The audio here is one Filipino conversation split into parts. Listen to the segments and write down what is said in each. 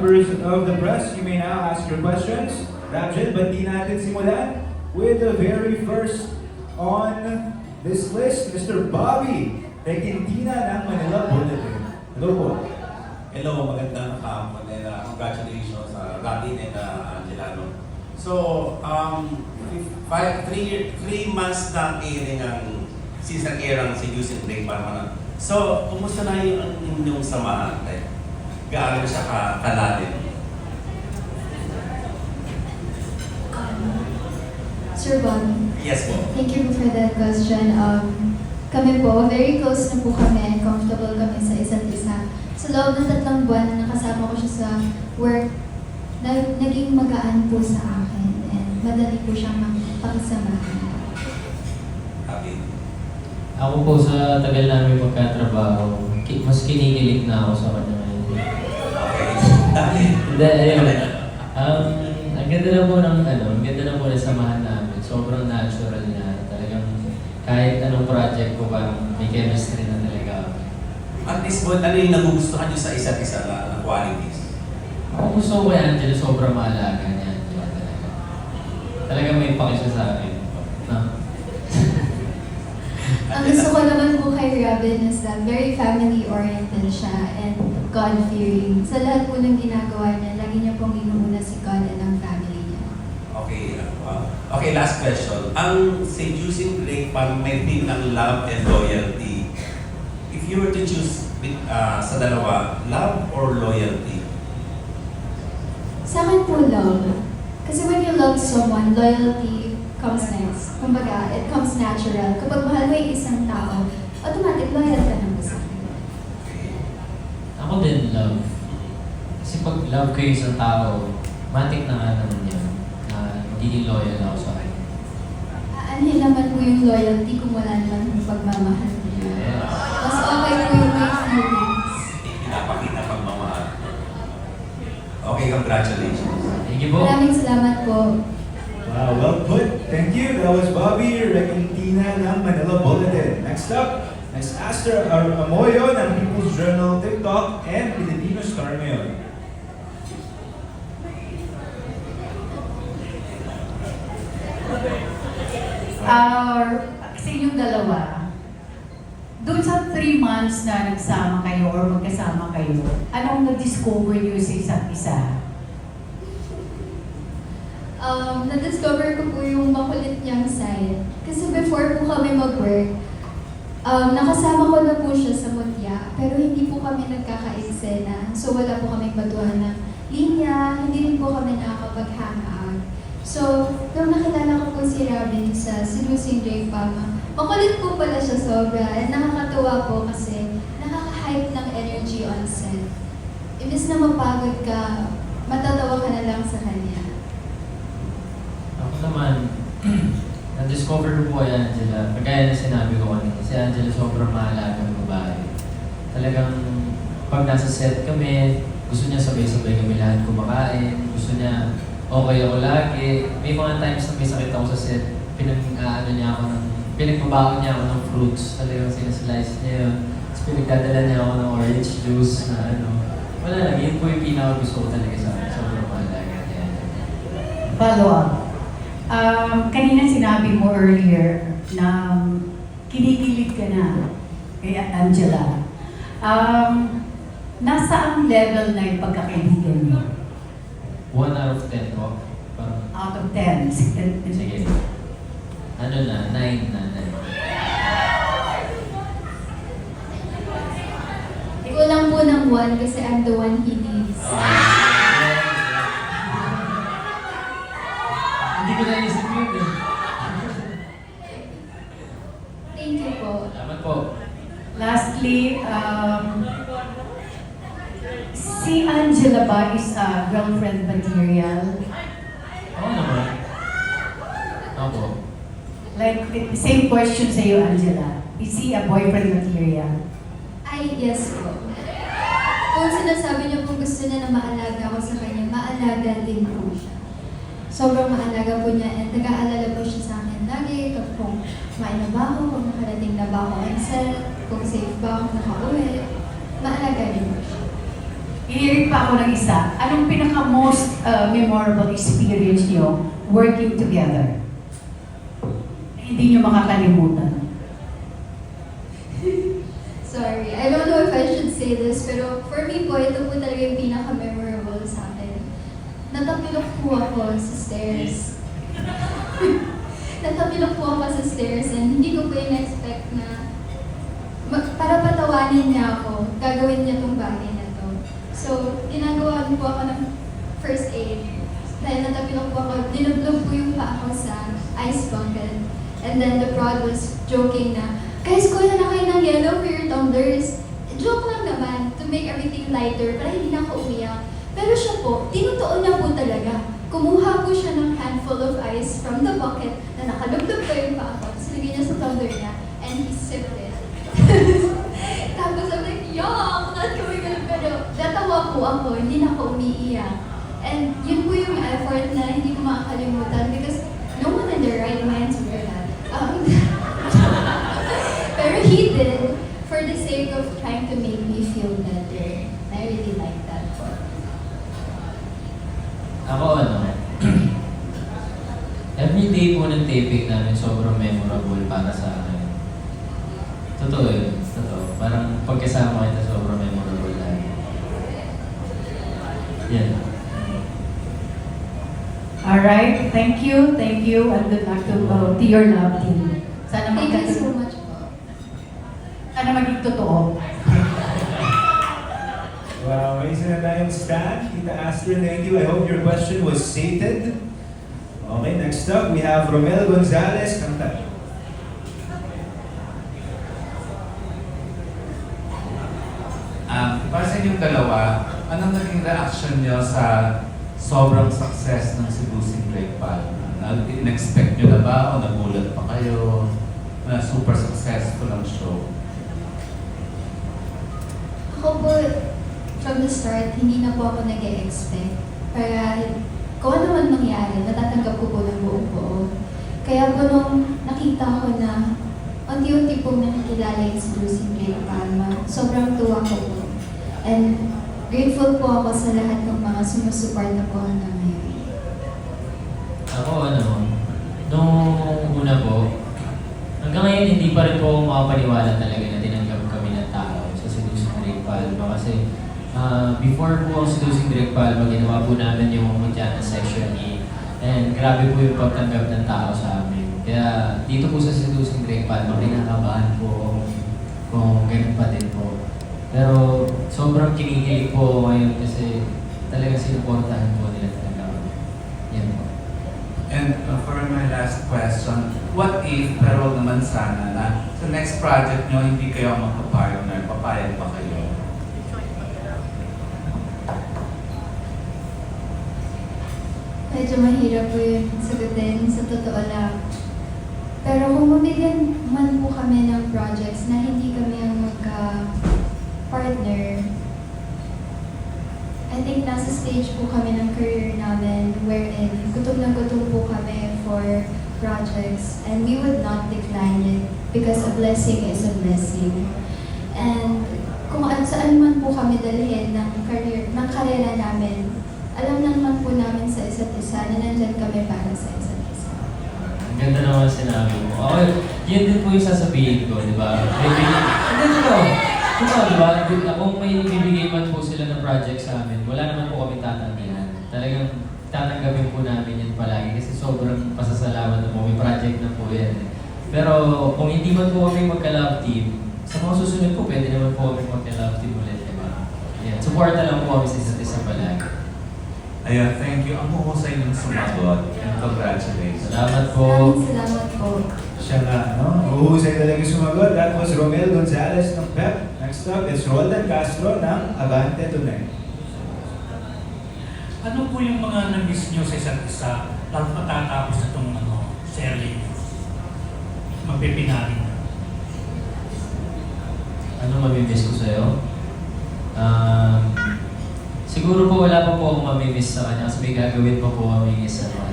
members of the press, you may now ask your questions. Ramjit, ba't di natin simulan with the very first on this list, Mr. Bobby Requintina ng Manila Bulletin. Hello po. Hello, magandang hapon and uh, congratulations sa Robin and uh, Angelano. So, um, five, three, three months na airing ang season air ang Seducing Break para. So, kumusta na yung inyong samahan? Gaano siya ka kalalim? Sir Bon, Yes po. thank you for that question. Um, kami po, very close na po kami and comfortable kami sa isa't isa. Sa loob ng tatlong buwan na nakasama ko siya sa work, na, naging magaan po sa akin and madali po siyang makisamahan. Robin. Ako po sa tagal namin magkatrabaho, ki- mas kinikilig na ako sa kanya. Hindi, ayun. Um, ang ganda na po ng ano, ang ganda na po ng samahan namin. Sobrang natural niya. Talagang kahit anong project ko, parang may chemistry na talaga kami. At least po, ano yung nagugustuhan nyo sa isa't isa na, na qualities? Ako gusto ko kay Angelo, sobrang maalaga niya. Angelo, talaga. Talagang may pakisya sa akin. No? Ang gusto ko naman po kay Robin is that very family-oriented siya and God-fearing. Sa lahat po ng ginagawa niya, lagi niya pong inuuna si God and ang family niya. Okay, uh, okay, last question. Ang seducing break, parang may theme ng love and loyalty. If you were to choose uh, sa dalawa, love or loyalty? Sa akin po love. Kasi when you love someone, loyalty comes next. Kumbaga, it comes natural. Kapag mahal mo yung isang tao, automatic loyal ka. Okay. Ako din, love. Kasi pag love ko yung isang tao, matik na nga naman yan na magiging loyal ako sa kanya. Aanhin naman po yung loyalty kung wala naman yung pagmamahal niya. Yes. Mas okay po yung may feelings. Pinapakita pang mamahal. Okay, congratulations. Thank you po. Maraming salamat po. Wow, well put. Thank you. That was Bobby Requintina ng Manila Bulletin. Next up, Ms. Aster Ar- Amoyo ng People's Journal TikTok and Filipino Star ngayon. Uh, sa inyong dalawa, doon sa three months na nagsama kayo or magkasama kayo, anong na-discover niyo sa isa't isa? Um, na-discover ko po yung makulit niyang side. Kasi before po kami mag-work, um, nakasama ko na po siya sa Mutya, pero hindi po kami nagkaka-eksena. So wala po kami batuhan ng linya, hindi rin po kami nakakapag-hangout. So, nung nakilala ko po si Robin sa Seducing Ray Pama, makulit po pala siya sobra. And nakakatuwa po kasi nakaka-hype ng energy on set. Imbis na mapagod ka, matatawa ka na lang sa kanya. Ako naman, na-discover ko po kay Angela. Kagaya na sinabi ko kanina, si Angela sobrang mahalagang babae. Talagang pag nasa set kami, gusto niya sabay-sabay kami lahat kumakain. Gusto niya okay ako lagi. May mga times na may sakit ako sa set, pinag-ano niya ako ng, pinagbabaon niya ako ng fruits. Talagang sinaslice niya yun. Tapos pinagdadala niya ako ng orange juice na ano. Wala lang, yun po yung pinaka gusto ko talaga sa. Sobrang mahalaga niya. Follow up. Um, kanina sinabi mo earlier na kinikilig ka na kay Angela. Um, nasa ang level na yung pagkakaibigan niyo? One out of ten po. Parang, Out of 10. Sige. sige. Ano na, nine na, nine. Kulang po ng one kasi I'm the one he needs. Hindi ko naisip yun eh. Thank you po. Salamat po. Lastly, um, si Angela ba is a girlfriend material? Oo naman. Ako. Like, the same question sa iyo, Angela. Is he a boyfriend material? Ay, yes po. Kung sinasabi niyo po gusto niya na maalaga ako sa kanya, maalaga din po siya. Sobrang maalaga po niya and nag-aalala po siya sa akin lagi kung kung kumain na ba ako, kung nakarating na ba ako on set, kung safe ba ako nakauwi. Iirik pa ako ng isa. Anong pinaka-most uh, memorable experience niyo working together? Hindi niyo makakalimutan. Sorry, I don't know if I should say this, pero for me po, ito po talaga yung pinaka-memorable sa akin. Natapilok po ako sa stairs. Natapilok po ako sa stairs and hindi ko po in-expect na para patawanin niya ako, gagawin niya tong bagay. So, ginagawa po ako ng first aid. Dahil natapilok po ako, dinublog po yung paa ko sa ice bucket. And then the prod was joking na, guys, kuha na kayo ng yellow for your tumblers. Joke lang naman, to make everything lighter, para hindi na ako umiyak. Pero siya po, tinutuon niya po talaga. Kumuha po siya ng handful of ice from the bucket na nakalugtog pa yung paa ko. Tapos niya sa tumbler niya, and he sipped it. Tapos I'm like, yuck! Not going ganun. Pero natawa po ako, hindi na ako umiiyak. And yun po yung effort na hindi ko makakalimutan because no one in their right minds do that. Um, pero he did for the sake of trying to make me feel better. I really like that po. Ako ano, every day po ng taping namin sobrang memorable para sa akin. Totoo yun, totoo. Parang pagkasama kita sobrang memorable lagi. Yan. Alright, thank you, thank you, and good luck to, uh, to your love team. Sana Thank you so much po. Sana maging totoo. Wow, may isa na tayong stand. Tita Astrid, thank you. I hope your question was sated. Okay, next up, we have Romel Gonzalez. Kanta. Um, para sa inyong dalawa, anong naging reaction niyo sa sobrang success ng Seducing Great Palma? Na-expect niyo na ba o nagulat pa kayo na super successful ang show? Ako po, from the start, hindi na po ako nag expect Para kung ano man mangyari, natatanggap ko po ng buong buo. Kaya po nung nakita ko na unti-unti pong nakikilala yung si Lucy Gray Palma, sobrang tuwa ko po. And grateful po ako sa lahat ng mga sumusuporta po hanggang ngayon. Ako ano, nung una po, hanggang ngayon hindi pa rin po ako makapaniwala talaga na tinanggap kami ng tao sa Seducing Drake Palma kasi ah, before po ang Seducing Drake Palma, ginawa po namin yung Mutiana Section E and grabe po yung pagtanggap ng tao sa amin. Kaya dito po sa Seducing Drake Palma, kinakabahan po kung ganun pa din po. Pero sobrang kinikilig po ako ngayon kasi talagang sinuportahan po nila talaga ako. Yan po. And uh, for my last question, what if, pero naman sana na sa next project niyo hindi kayo magpa-partner, papayag pa kayo? Medyo mahirap po yun sagutin sa totoo lang. Pero kung mabigyan man po kami ng projects na hindi kami ang magka-partner, I think nasa stage po kami ng career namin wherein gutom na gutom po kami for projects and we would not decline it because a blessing is a blessing. And kung an saan man po kami dalhin ng career, ng karera namin, alam naman po namin sa isa't isa na nandyan kami para sa isa't isa. Ang ganda naman sinabi mo. Okay, yun din po yung sasabihin ko, di ba? May bigay... Hindi, totoo. Totoo, di ba? Di- Kung may bibigay man po sila ng project sa amin, wala naman po kami tatanggihan. Talagang tatanggapin po namin yan palagi kasi sobrang pasasalamat na po. May project na po yan. Pero kung hindi man po kami magka-love team, sa mga susunod po, pwede naman po kami magka-love team ulit, di ba? Yan. Support na lang po kami sa isa't isa palagi. Ayun, thank you. Ang huhusay niyong sumagot. And congratulations. Salamat po. Maraming salamat po. Siya nga, no? Uhusay talaga sumagot. That was Romel Gonzalez ng PEP. Next up is Roldan Castro ng Abante Tunay. Ano po yung mga na-miss nyo sa isa't isa lalo matatapos na itong ano, nyo? Magpipinali na. Ano mamimiss ko sa'yo? Um, siguro po wala pa po akong mamimiss sa kanya kasi may gagawin pa po kami isa pa.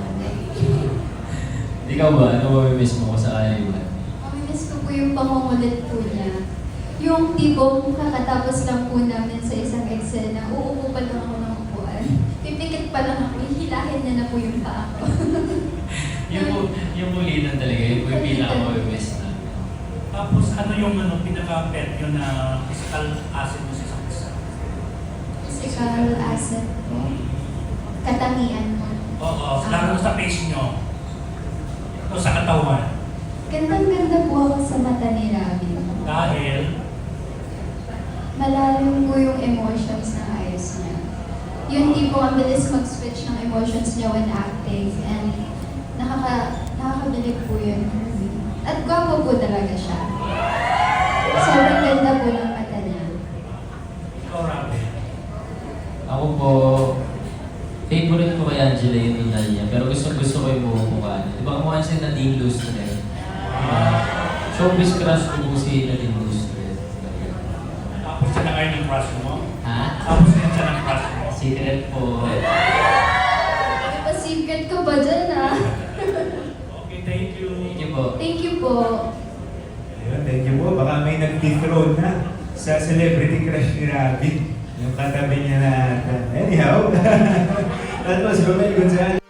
Ikaw ba? Ano mamimiss mo ko sa kanya? Mamimiss ko po yung pangungulit po niya. Yung tipong kakatapos lang po namin sa isang eksena, uupo pa lang ako ng upuan. Pipikit pa lang ako, hihilahin niya na po yung paa ko. Yung, yung pulitan talaga, yung po yung pinaka-webes namin. Tapos ano yung ano, pinaka-pet yun na physical asset mo sa isang isa? Physical asset po. Katangian mo. Oo, lalo na sa face nyo. O sa katawan. Gandang-ganda po ako sa mata ni Ravi. Dahil, Malalim po yung emotions na ayos niya. Yung tipo ang bilis mag-switch ng emotions niya when acting and nakaka nakakabilib po yun. At gwapo po talaga siya. Sobrang ganda po ng mata niya. Ako po, favorite ko kay Angela yung inal niya, pero gusto gusto ko yung buong mukha niya. Di ba kamukha siya Nadine Lustre? Uh, showbiz crush ko po si Nadine Lustre. Tapos siya na kayo ng crush mo. Ha? Tapos din siya ng crush mo. Secret po. May pa-secret ka ba dyan ah? Okay, thank you. Thank you po. Thank you po. Ayun, thank you po. Baka may nag-dethrone na sa celebrity crush ni Ravi. Yung katabi niya na, anyhow, that was Romel Gonzalez.